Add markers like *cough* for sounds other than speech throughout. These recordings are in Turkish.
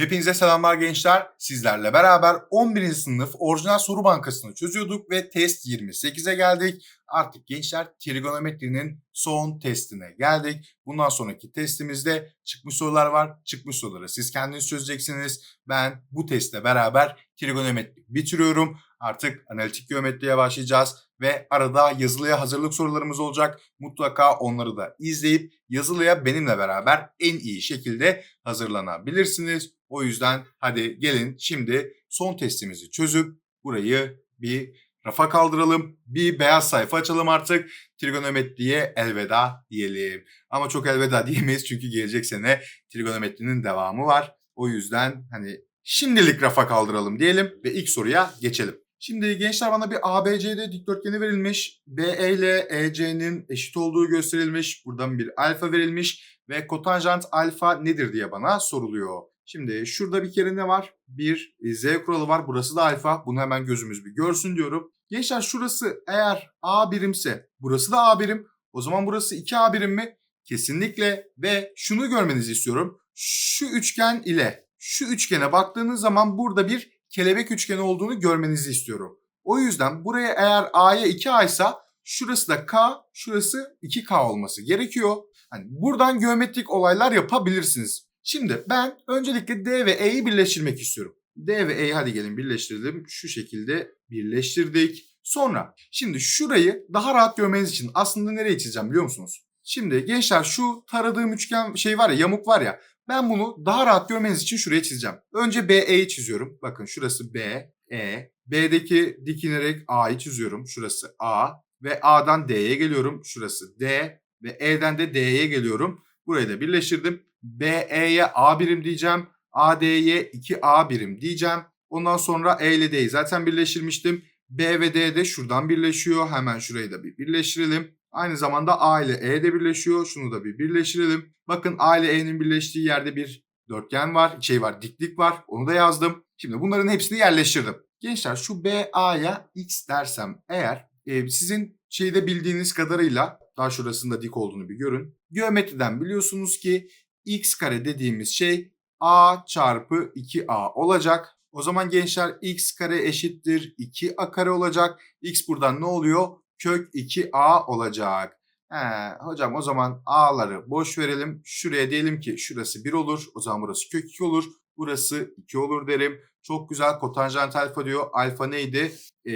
Hepinize selamlar gençler. Sizlerle beraber 11. sınıf orijinal soru bankasını çözüyorduk ve test 28'e geldik. Artık gençler trigonometrinin son testine geldik. Bundan sonraki testimizde çıkmış sorular var. Çıkmış soruları siz kendiniz çözeceksiniz. Ben bu testle beraber trigonometri bitiriyorum. Artık analitik geometriye başlayacağız ve arada yazılıya hazırlık sorularımız olacak. Mutlaka onları da izleyip yazılıya benimle beraber en iyi şekilde hazırlanabilirsiniz. O yüzden hadi gelin şimdi son testimizi çözüp burayı bir rafa kaldıralım. Bir beyaz sayfa açalım artık. Trigonometriye elveda diyelim. Ama çok elveda *laughs* diyemeyiz çünkü gelecek sene trigonometrinin devamı var. O yüzden hani şimdilik rafa kaldıralım diyelim ve ilk soruya geçelim. Şimdi gençler bana bir ABCD dikdörtgeni verilmiş. BE ile EC'nin eşit olduğu gösterilmiş. Buradan bir alfa verilmiş ve kotanjant alfa nedir diye bana soruluyor. Şimdi şurada bir kere ne var? Bir e, z kuralı var. Burası da alfa. Bunu hemen gözümüz bir görsün diyorum. Gençler şurası eğer a birimse burası da a birim. O zaman burası 2a birim mi? Kesinlikle ve şunu görmenizi istiyorum. Şu üçgen ile şu üçgene baktığınız zaman burada bir kelebek üçgeni olduğunu görmenizi istiyorum. O yüzden buraya eğer a'ya 2a ise şurası da k, şurası 2k olması gerekiyor. Hani buradan geometrik olaylar yapabilirsiniz. Şimdi ben öncelikle D ve E'yi birleştirmek istiyorum. D ve E'yi hadi gelin birleştirelim. Şu şekilde birleştirdik. Sonra şimdi şurayı daha rahat görmeniz için aslında nereye çizeceğim biliyor musunuz? Şimdi gençler şu taradığım üçgen şey var ya yamuk var ya ben bunu daha rahat görmeniz için şuraya çizeceğim. Önce BE'yi çiziyorum. Bakın şurası B, E. B'deki dikinerek A'yı çiziyorum. Şurası A. Ve A'dan D'ye geliyorum. Şurası D. Ve E'den de D'ye geliyorum. Burayı da birleştirdim. BE'ye A birim diyeceğim. AD'ye 2A birim diyeceğim. Ondan sonra E ile D'yi zaten birleştirmiştim. B ve D de şuradan birleşiyor. Hemen şurayı da bir birleştirelim. Aynı zamanda A ile E de birleşiyor. Şunu da bir birleştirelim. Bakın A ile E'nin birleştiği yerde bir dörtgen var. Şey var diklik var. Onu da yazdım. Şimdi bunların hepsini yerleştirdim. Gençler şu BA'ya X dersem eğer e, sizin şeyde bildiğiniz kadarıyla daha şurasında dik olduğunu bir görün. Geometriden biliyorsunuz ki x kare dediğimiz şey a çarpı 2a olacak. O zaman gençler x kare eşittir 2a kare olacak. x buradan ne oluyor? Kök 2a olacak. He, hocam o zaman a'ları boş verelim. Şuraya diyelim ki şurası 1 olur. O zaman burası kök 2 olur. Burası 2 olur derim. Çok güzel kotanjant alfa diyor. Alfa neydi? Ee,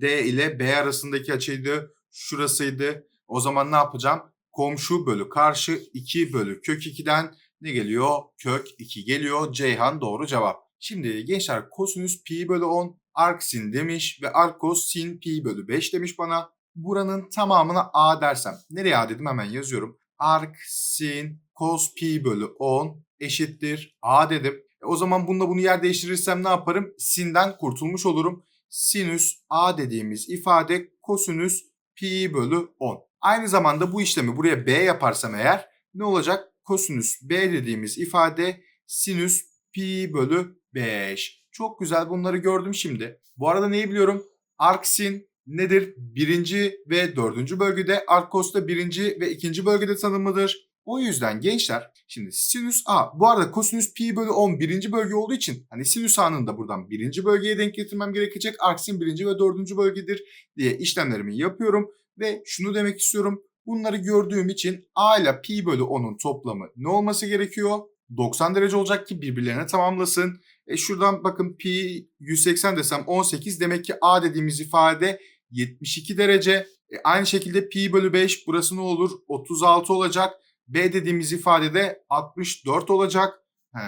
D ile B arasındaki açıydı. Şurasıydı. O zaman ne yapacağım? Komşu bölü karşı 2 bölü kök 2'den ne geliyor? Kök 2 geliyor. Ceyhan doğru cevap. Şimdi gençler kosinüs pi bölü 10 arc sin demiş ve arkos sin pi bölü 5 demiş bana. Buranın tamamına a dersem. Nereye a dedim hemen yazıyorum. Arc sin cos pi bölü 10 eşittir a dedim. E o zaman bununla bunu yer değiştirirsem ne yaparım? Sin'den kurtulmuş olurum. Sinüs a dediğimiz ifade kosinüs pi bölü 10. Aynı zamanda bu işlemi buraya b yaparsam eğer ne olacak? Kosinüs b dediğimiz ifade sinüs pi bölü 5. Çok güzel bunları gördüm şimdi. Bu arada neyi biliyorum? Arksin nedir? Birinci ve dördüncü bölgede, arkos da birinci ve ikinci bölgede tanımlıdır. O yüzden gençler şimdi sinüs a bu arada kosinüs pi bölü 10 birinci bölge olduğu için hani sinüs a'nın da buradan birinci bölgeye denk getirmem gerekecek. Arksin birinci ve dördüncü bölgedir diye işlemlerimi yapıyorum. Ve şunu demek istiyorum. Bunları gördüğüm için a ile pi bölü 10'un toplamı ne olması gerekiyor? 90 derece olacak ki birbirlerine tamamlasın. E şuradan bakın pi 180 desem 18 demek ki a dediğimiz ifade 72 derece. E aynı şekilde pi bölü 5 burası ne olur? 36 olacak. B dediğimiz ifade de 64 olacak. He,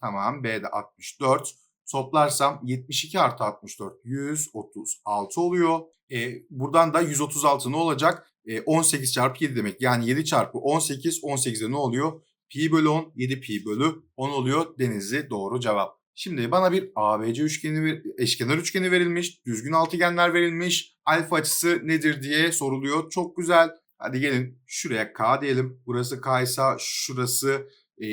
tamam B de 64. Toplarsam 72 artı 64 136 oluyor. E, buradan da 136 ne olacak? E, 18 çarpı 7 demek. Yani 7 çarpı 18, 18'de ne oluyor? Pi bölü 10, 7 pi bölü 10 oluyor. Denizli doğru cevap. Şimdi bana bir ABC üçgeni, eşkenar üçgeni verilmiş. Düzgün altıgenler verilmiş. Alfa açısı nedir diye soruluyor. Çok güzel. Hadi gelin şuraya K diyelim. Burası K ise şurası e,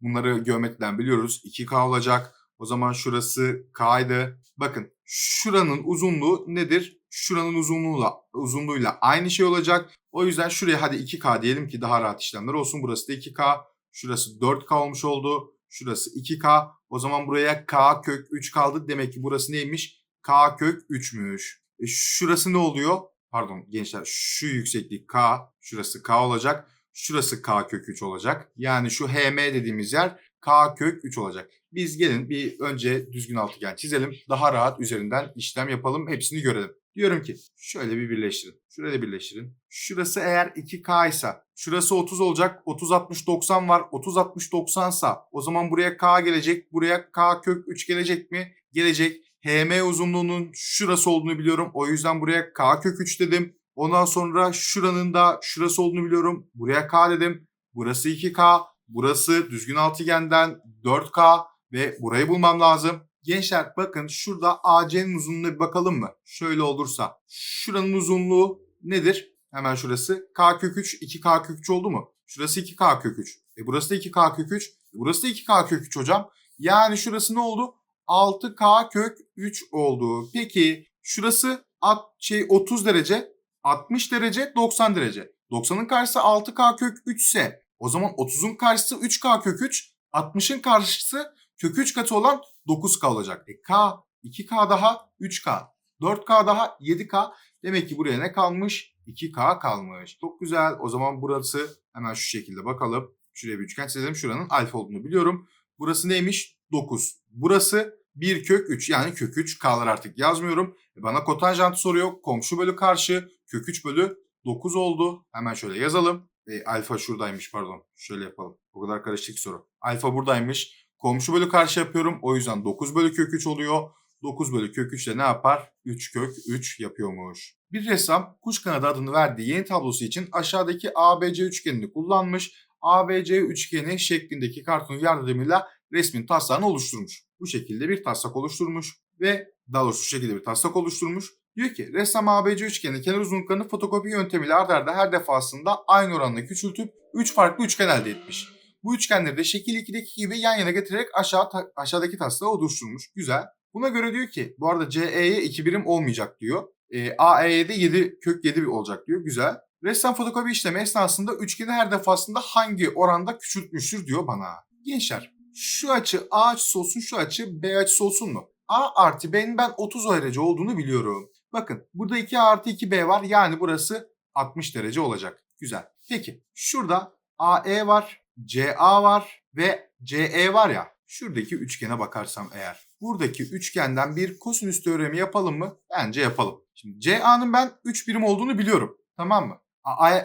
bunları geometriden biliyoruz. 2K olacak. O zaman şurası K'ydı. Bakın şuranın uzunluğu nedir? Şuranın uzunluğuyla, uzunluğuyla aynı şey olacak. O yüzden şuraya hadi 2K diyelim ki daha rahat işlemler olsun. Burası da 2K. Şurası 4K olmuş oldu. Şurası 2K. O zaman buraya K kök 3 kaldı. Demek ki burası neymiş? K kök 3'müş. E şurası ne oluyor? Pardon gençler şu yükseklik K. Şurası K olacak. Şurası K kök 3 olacak. Yani şu HM dediğimiz yer K kök 3 olacak. Biz gelin bir önce düzgün altıgen çizelim. Daha rahat üzerinden işlem yapalım. Hepsini görelim. Diyorum ki şöyle bir birleştirin. Şuraya da birleştirin. Şurası eğer 2K ise şurası 30 olacak. 30 60 90 var. 30 60 90 sa o zaman buraya K gelecek. Buraya K kök 3 gelecek mi? Gelecek. HM uzunluğunun şurası olduğunu biliyorum. O yüzden buraya K kök 3 dedim. Ondan sonra şuranın da şurası olduğunu biliyorum. Buraya K dedim. Burası 2K. Burası düzgün altıgenden 4K ve burayı bulmam lazım. Gençler bakın şurada AC'nin uzunluğuna bir bakalım mı? Şöyle olursa. Şuranın uzunluğu nedir? Hemen şurası. K kök 3, 2K kök 3 oldu mu? Şurası 2K kök 3. E burası da 2K kök 3. E burası da 2K kök 3 hocam. Yani şurası ne oldu? 6K kök 3 oldu. Peki şurası at, şey 30 derece, 60 derece, 90 derece. 90'ın karşısı 6K kök 3 ise o zaman 30'un karşısı 3K kök 3, 60'ın karşısı kök 3 katı olan 9K olacak. E K, 2K daha 3K, 4K daha 7K. Demek ki buraya ne kalmış? 2K kalmış. Çok güzel. O zaman burası hemen şu şekilde bakalım. Şuraya bir üçgen çizelim. Şuranın alfa olduğunu biliyorum. Burası neymiş? 9. Burası 1 kök 3 yani kök 3 K'lar artık yazmıyorum. E bana kotanjantı soruyor. Komşu bölü karşı kök 3 bölü 9 oldu. Hemen şöyle yazalım. E, alfa şuradaymış pardon. Şöyle yapalım. O kadar karışık soru. Alfa buradaymış. Komşu bölü karşı yapıyorum. O yüzden 9 bölü kök 3 oluyor. 9 bölü kök 3 de ne yapar? 3 kök 3 yapıyormuş. Bir ressam kuş kanadı adını verdiği yeni tablosu için aşağıdaki ABC üçgenini kullanmış. ABC üçgeni şeklindeki kartonun yardımıyla resmin taslağını oluşturmuş. Bu şekilde bir taslak oluşturmuş ve daha doğrusu şu şekilde bir taslak oluşturmuş. Diyor ki ressam ABC üçgeni kenar uzunluklarını fotokopi yöntemiyle ardarda arda her defasında aynı oranda küçültüp 3 farklı üçgen elde etmiş. Bu üçgenleri de şekil 2'deki gibi yan yana getirerek aşağı ta- aşağıdaki taslağı oluşturmuş. Güzel. Buna göre diyor ki bu arada CE'ye 2 birim olmayacak diyor. E, AE'ye de 7 kök 7 olacak diyor. Güzel. Ressam fotokopi işlemi esnasında üçgeni her defasında hangi oranda küçültmüştür diyor bana. Gençler şu açı A açısı olsun şu açı B açısı olsun mu? A artı B'nin ben 30 derece olduğunu biliyorum. Bakın burada 2 artı 2B var yani burası 60 derece olacak. Güzel. Peki şurada AE var, CA var ve CE var ya şuradaki üçgene bakarsam eğer buradaki üçgenden bir kosinüs teoremi yapalım mı? Bence yapalım. Şimdi CA'nın ben 3 birim olduğunu biliyorum. Tamam mı?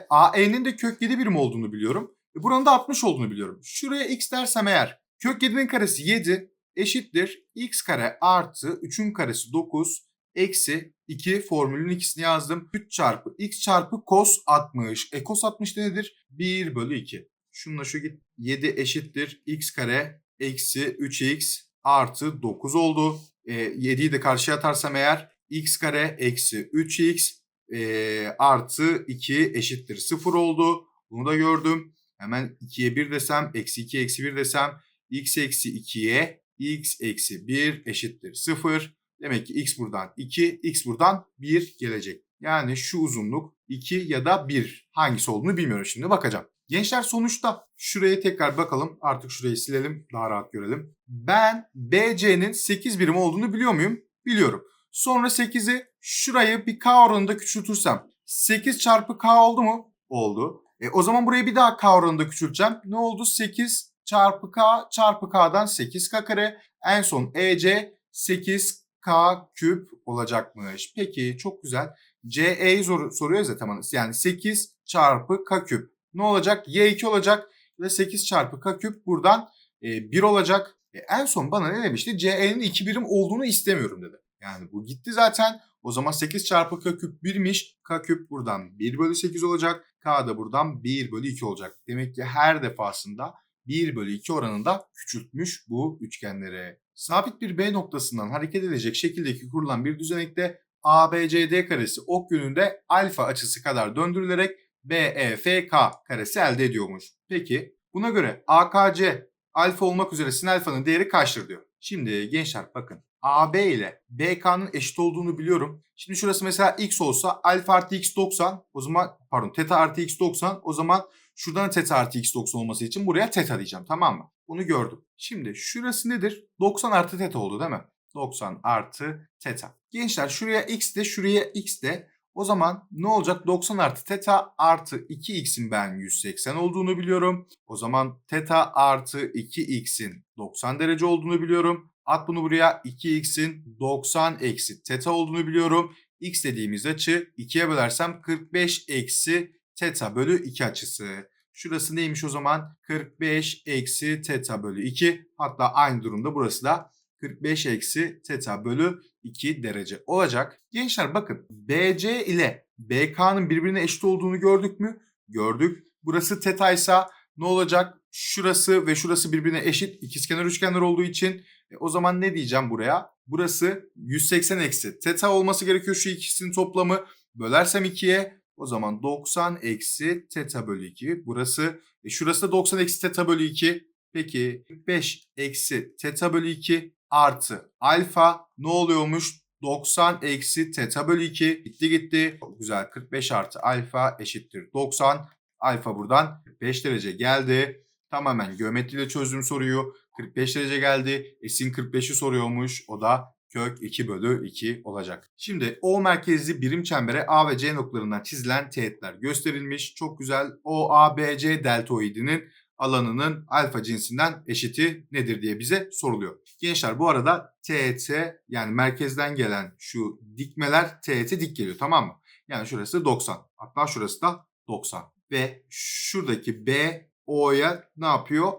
AE'nin de kök 7 birim olduğunu biliyorum. E buranın da 60 olduğunu biliyorum. Şuraya x dersem eğer kök 7'nin karesi 7 eşittir x kare artı 3'ün karesi 9 eksi 2 formülün ikisini yazdım. 3 çarpı x çarpı cos 60. E cos 60 nedir? 1 bölü 2. Şununla şu git 7 eşittir x kare eksi 3x artı 9 oldu. E, 7'yi de karşıya atarsam eğer x kare eksi 3x e, artı 2 eşittir 0 oldu. Bunu da gördüm. Hemen 2'ye 1 desem eksi 2 eksi 1 desem x eksi 2'ye x eksi 1 eşittir 0. Demek ki x buradan 2, x buradan 1 gelecek. Yani şu uzunluk 2 ya da 1 hangisi olduğunu bilmiyorum şimdi bakacağım. Gençler sonuçta şuraya tekrar bakalım. Artık şurayı silelim daha rahat görelim. Ben BC'nin 8 birim olduğunu biliyor muyum? Biliyorum. Sonra 8'i şurayı bir K oranında küçültürsem 8 çarpı K oldu mu? Oldu. E, o zaman burayı bir daha K oranında küçülteceğim. Ne oldu? 8 çarpı K çarpı K'dan 8K kare. En son EC 8K küp olacakmış. Peki çok güzel. CE'yi sor soruyor zaten Yani 8 çarpı K küp. Ne olacak? Y2 olacak. Ve 8 çarpı K küp buradan e, 1 olacak. E, en son bana ne demişti? CE'nin 2 birim olduğunu istemiyorum dedi. Yani bu gitti zaten. O zaman 8 çarpı k küp 1'miş. K küp buradan 1 bölü 8 olacak. K da buradan 1 bölü 2 olacak. Demek ki her defasında 1 bölü 2 oranında küçültmüş bu üçgenleri. Sabit bir B noktasından hareket edecek şekildeki kurulan bir düzenekte ABCD karesi ok yönünde alfa açısı kadar döndürülerek BEFK karesi elde ediyormuş. Peki buna göre AKC alfa olmak üzere sin alfanın değeri kaçtır diyor. Şimdi gençler bakın AB ile BK'nın eşit olduğunu biliyorum. Şimdi şurası mesela x olsa alfa artı x 90 o zaman pardon teta artı x 90 o zaman Şuradan teta artı x 90 olması için buraya teta diyeceğim tamam mı? Bunu gördüm. Şimdi şurası nedir? 90 artı teta oldu değil mi? 90 artı teta. Gençler şuraya x de şuraya x de. O zaman ne olacak? 90 artı teta artı 2x'in ben 180 olduğunu biliyorum. O zaman teta artı 2x'in 90 derece olduğunu biliyorum. At bunu buraya 2x'in 90 eksi teta olduğunu biliyorum. x dediğimiz açı 2'ye bölersem 45 eksi teta bölü 2 açısı. Şurası neymiş o zaman? 45 eksi teta bölü 2. Hatta aynı durumda burası da 45 eksi teta bölü 2 derece olacak. Gençler bakın BC ile BK'nın birbirine eşit olduğunu gördük mü? Gördük. Burası teta ise ne olacak? Şurası ve şurası birbirine eşit ikizkenar üçgenler olduğu için e, o zaman ne diyeceğim buraya? Burası 180 eksi teta olması gerekiyor şu ikisinin toplamı. Bölersem 2'ye o zaman 90 eksi teta bölü 2. Burası e, şurası da 90 eksi teta bölü 2. Peki 45 eksi teta bölü 2 artı alfa ne oluyormuş? 90 eksi teta bölü 2 gitti gitti. Çok güzel 45 artı alfa eşittir 90. Alfa buradan 45 derece geldi. Tamamen geometriyle çözdüğüm soruyu 45 derece geldi. S'in 45'i soruyormuş. O da kök 2 bölü 2 olacak. Şimdi O merkezli birim çembere A ve C noktalarından çizilen teğetler gösterilmiş. Çok güzel. O, A, B, C deltoidinin alanının alfa cinsinden eşiti nedir diye bize soruluyor. Gençler bu arada TET yani merkezden gelen şu dikmeler TET dik geliyor tamam mı? Yani şurası 90. Hatta şurası da 90. Ve şuradaki B O'ya ne yapıyor?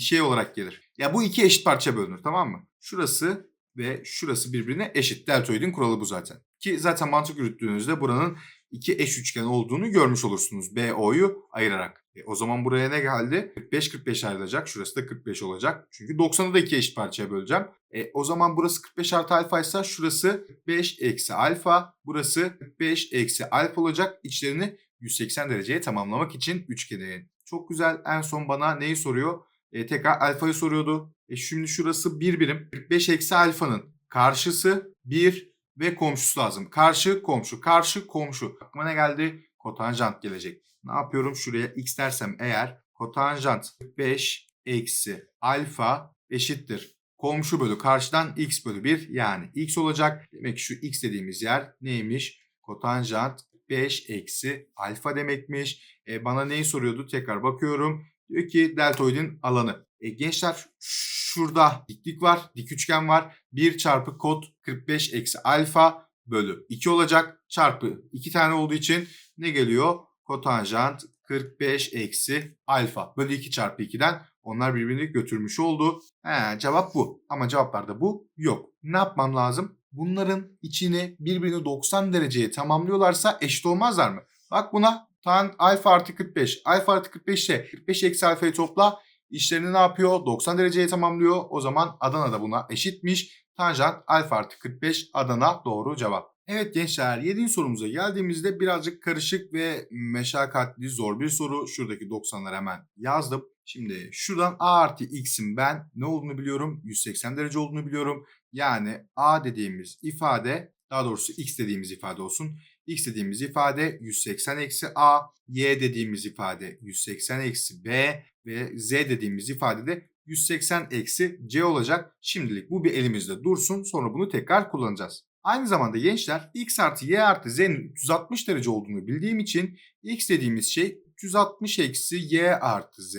Şey olarak gelir. Ya bu iki eşit parça bölünür tamam mı? Şurası ve şurası birbirine eşit. Deltoidin kuralı bu zaten. Ki zaten mantık yürüttüğünüzde buranın iki eş üçgen olduğunu görmüş olursunuz. BO'yu ayırarak. E, o zaman buraya ne geldi? 45-45 ayrılacak. Şurası da 45 olacak. Çünkü 90'ı da iki eşit parçaya böleceğim. E, o zaman burası 45 artı alfa ise şurası 45 eksi alfa. Burası 45 eksi alfa olacak. İçlerini 180 dereceye tamamlamak için üçgenin. Çok güzel. En son bana neyi soruyor? E, tekrar alfayı soruyordu. E, şimdi şurası 1 bir birim. 45 eksi alfanın karşısı 1 ve komşusu lazım. Karşı komşu, karşı komşu. Aklıma ne geldi? Kotanjant gelecek. Ne yapıyorum? Şuraya x dersem eğer kotanjant 5 eksi alfa eşittir. Komşu bölü karşıdan x bölü 1 yani x olacak. Demek ki şu x dediğimiz yer neymiş? Kotanjant 5 eksi alfa demekmiş. E, bana neyi soruyordu? Tekrar bakıyorum. Diyor ki deltoidin alanı. E, gençler şurada diklik var, dik üçgen var. 1 çarpı kod 45 eksi alfa bölü 2 olacak. Çarpı 2 tane olduğu için ne geliyor? Kotanjant 45 eksi alfa bölü 2 çarpı 2'den onlar birbirini götürmüş oldu. He, cevap bu. Ama cevaplarda bu yok. Ne yapmam lazım? Bunların içini birbirini 90 dereceye tamamlıyorlarsa eşit olmazlar mı? Bak buna tan alfa artı 45. Alfa artı 45 ise 45 eksi alfayı topla. İşlerini ne yapıyor? 90 dereceye tamamlıyor. O zaman Adana da buna eşitmiş. Tanjant alfa artı 45 Adana doğru cevap. Evet gençler 7. sorumuza geldiğimizde birazcık karışık ve meşakkatli zor bir soru. Şuradaki 90'ları hemen yazdım. Şimdi şuradan a artı x'in ben ne olduğunu biliyorum. 180 derece olduğunu biliyorum. Yani a dediğimiz ifade daha doğrusu x dediğimiz ifade olsun. x dediğimiz ifade 180 eksi a, y dediğimiz ifade 180 eksi b ve z dediğimiz ifade de 180 eksi c olacak. Şimdilik bu bir elimizde dursun sonra bunu tekrar kullanacağız. Aynı zamanda gençler x artı y artı z'nin 360 derece olduğunu bildiğim için x dediğimiz şey 360 eksi y artı z.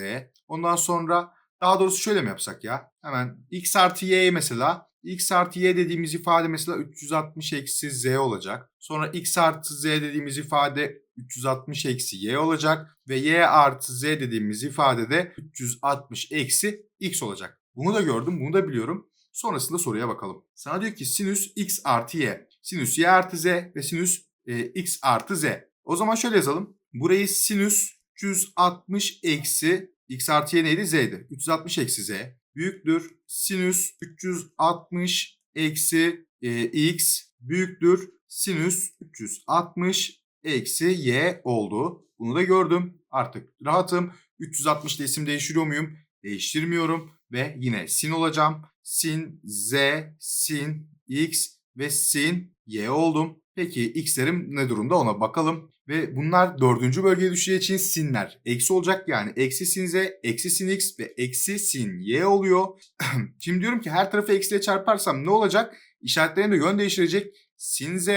Ondan sonra daha doğrusu şöyle mi yapsak ya? Hemen x artı y'ye mesela x artı y dediğimiz ifade mesela 360 eksi z olacak. Sonra x artı z dediğimiz ifade 360 eksi y olacak. Ve y artı z dediğimiz ifade de 360 eksi x olacak. Bunu da gördüm, bunu da biliyorum. Sonrasında soruya bakalım. Sana diyor ki sinüs x artı y. Sinüs y artı z ve sinüs e, x artı z. O zaman şöyle yazalım. Burayı sinüs 360 eksi x artı y neydi? Z'di. 360 eksi z büyüktür. Sinüs 360 eksi e, x büyüktür. Sinüs 360 eksi y oldu. Bunu da gördüm. Artık rahatım. 360 ile isim değiştiriyor muyum? Değiştirmiyorum. Ve yine sin olacağım. Sin z, sin x ve sin y oldum. Peki x'lerim ne durumda ona bakalım. Ve bunlar dördüncü bölgeye düşeceği için sinler eksi olacak. Yani eksi sin z, eksi sin x ve eksi sin y oluyor. *clears throat* Şimdi diyorum ki her tarafı eksiyle çarparsam ne olacak? İşaretlerini de yön değiştirecek. Sin z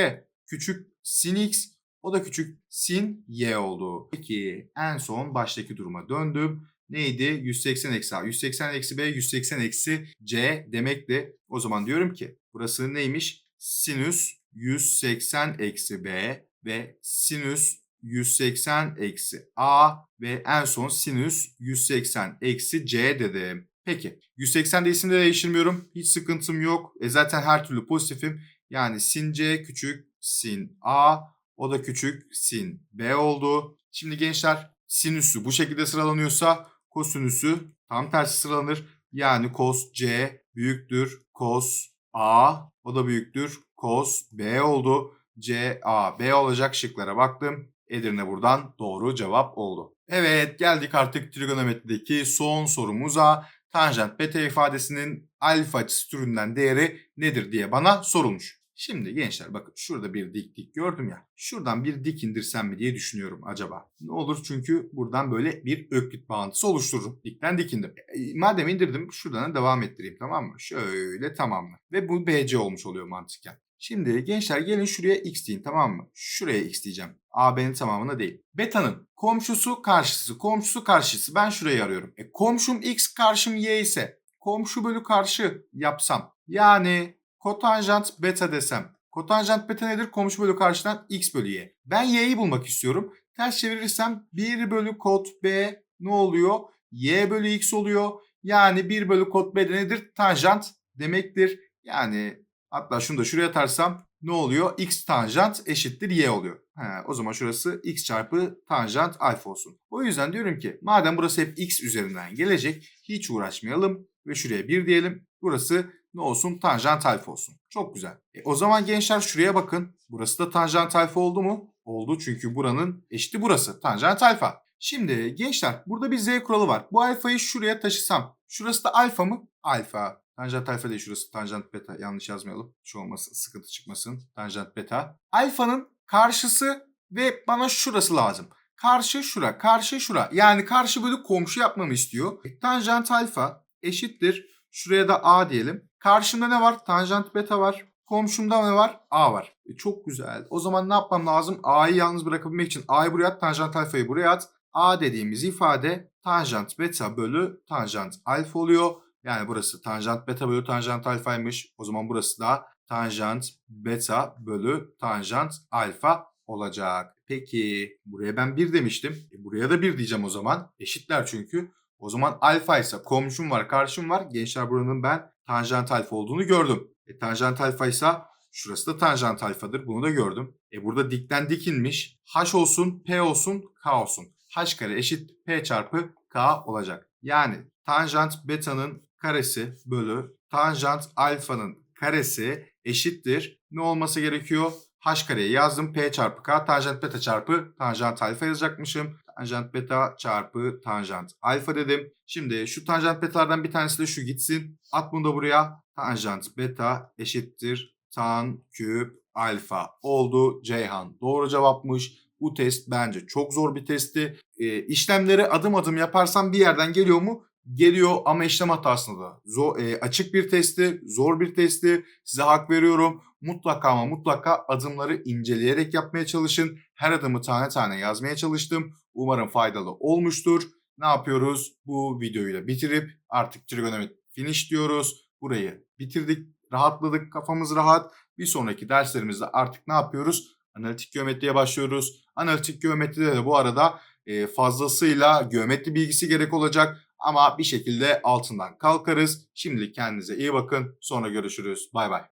küçük sin x o da küçük sin y oldu. Peki en son baştaki duruma döndüm. Neydi? 180 eksi a. 180 eksi b, 180 eksi c demekti. O zaman diyorum ki burası neymiş? Sinüs 180 eksi b ve sinüs 180 eksi a ve en son sinüs 180 eksi c dedim. Peki 180 de isimde değiştirmiyorum. Hiç sıkıntım yok. E zaten her türlü pozitifim. Yani sin c küçük sin a o da küçük sin b oldu. Şimdi gençler sinüsü bu şekilde sıralanıyorsa kosinüsü tam tersi sıralanır. Yani cos c büyüktür cos a o da büyüktür cos b oldu. C, A, B olacak şıklara baktım. Edirne buradan doğru cevap oldu. Evet geldik artık trigonometrideki son sorumuza. Tanjant beta ifadesinin alfa açısı türünden değeri nedir diye bana sorulmuş. Şimdi gençler bakın şurada bir dik dik gördüm ya. Şuradan bir dik indirsem mi diye düşünüyorum acaba. Ne olur çünkü buradan böyle bir öklit bağıntısı oluştururum. Dikten dik indim. E, madem indirdim şuradan devam ettireyim tamam mı? Şöyle tamamla. Ve bu BC olmuş oluyor mantıken. Şimdi gençler gelin şuraya x deyin tamam mı? Şuraya x diyeceğim. AB'nin tamamına değil. Beta'nın komşusu karşısı, komşusu karşısı. Ben şurayı arıyorum. E, komşum x, karşım y ise komşu bölü karşı yapsam. Yani kotanjant beta desem. Kotanjant beta nedir? Komşu bölü karşıdan x bölü y. Ben y'yi bulmak istiyorum. Ters çevirirsem 1 bölü kod b ne oluyor? y bölü x oluyor. Yani 1 bölü kod b de nedir? Tanjant demektir. Yani Hatta şunu da şuraya atarsam ne oluyor? X tanjant eşittir y oluyor. He, o zaman şurası x çarpı tanjant alfa olsun. O yüzden diyorum ki madem burası hep x üzerinden gelecek hiç uğraşmayalım ve şuraya 1 diyelim. Burası ne olsun? Tanjant alfa olsun. Çok güzel. E, o zaman gençler şuraya bakın. Burası da tanjant alfa oldu mu? Oldu çünkü buranın eşiti burası. Tanjant alfa. Şimdi gençler burada bir z kuralı var. Bu alfayı şuraya taşısam. Şurası da alfa mı? Alfa. Tanjant alfa değil şurası. Tanjant beta. Yanlış yazmayalım. Şu olmasın. Sıkıntı çıkmasın. Tanjant beta. Alfanın karşısı ve bana şurası lazım. Karşı şura. Karşı şura. Yani karşı bölü komşu yapmamı istiyor. E, tanjant alfa eşittir. Şuraya da a diyelim. Karşımda ne var? Tanjant beta var. Komşumda ne var? A var. E, çok güzel. O zaman ne yapmam lazım? A'yı yalnız bırakabilmek için A'yı buraya at, tanjant alfayı buraya at. A dediğimiz ifade tanjant beta bölü tanjant alfa oluyor. Yani burası tanjant beta bölü tanjant alfaymış. O zaman burası da tanjant beta bölü tanjant alfa olacak. Peki buraya ben 1 demiştim. E buraya da 1 diyeceğim o zaman. Eşitler çünkü. O zaman alfa ise komşum var karşım var. Gençler buranın ben tanjant alfa olduğunu gördüm. E tanjant alfa ise şurası da tanjant alfadır. Bunu da gördüm. E burada dikten dikinmiş. H olsun, P olsun, K olsun. H kare eşit P çarpı K olacak. Yani tanjant beta'nın karesi bölü tanjant alfanın karesi eşittir. Ne olması gerekiyor? H kareyi yazdım. P çarpı K tanjant beta çarpı tanjant alfa yazacakmışım. Tanjant beta çarpı tanjant alfa dedim. Şimdi şu tanjant betalardan bir tanesi de şu gitsin. At bunu da buraya. Tanjant beta eşittir tan küp alfa oldu Ceyhan. Doğru cevapmış. Bu test bence çok zor bir testti. E, işlemleri adım adım yaparsam bir yerden geliyor mu? geliyor ama işlem hatasında da. Zor, e, açık bir testi, zor bir testi. Size hak veriyorum. Mutlaka ama mutlaka adımları inceleyerek yapmaya çalışın. Her adımı tane tane yazmaya çalıştım. Umarım faydalı olmuştur. Ne yapıyoruz? Bu videoyu da bitirip artık trigonometri finish diyoruz. Burayı bitirdik, rahatladık, kafamız rahat. Bir sonraki derslerimizde artık ne yapıyoruz? Analitik geometriye başlıyoruz. Analitik geometride de bu arada e, fazlasıyla geometri bilgisi gerek olacak. Ama bir şekilde altından kalkarız. Şimdilik kendinize iyi bakın. Sonra görüşürüz. Bay bay.